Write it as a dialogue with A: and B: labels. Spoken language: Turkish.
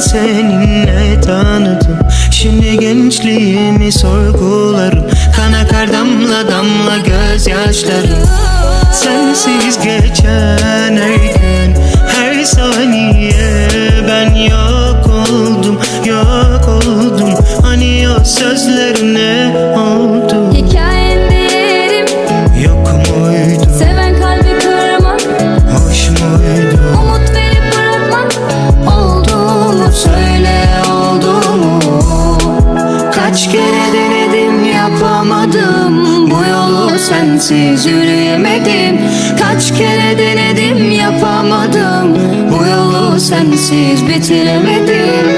A: seninle tanıdım. Şimdi gençliğimi sorgularım. Kan akar damla damla gözyaşlarım. Sensiz geçen her gün Her saniye ben yok oldum Yok oldum. Hani o sözlerine
B: sensiz yürüyemedim. Kaç kere denedim yapamadım. Bu yolu sensiz bitiremedim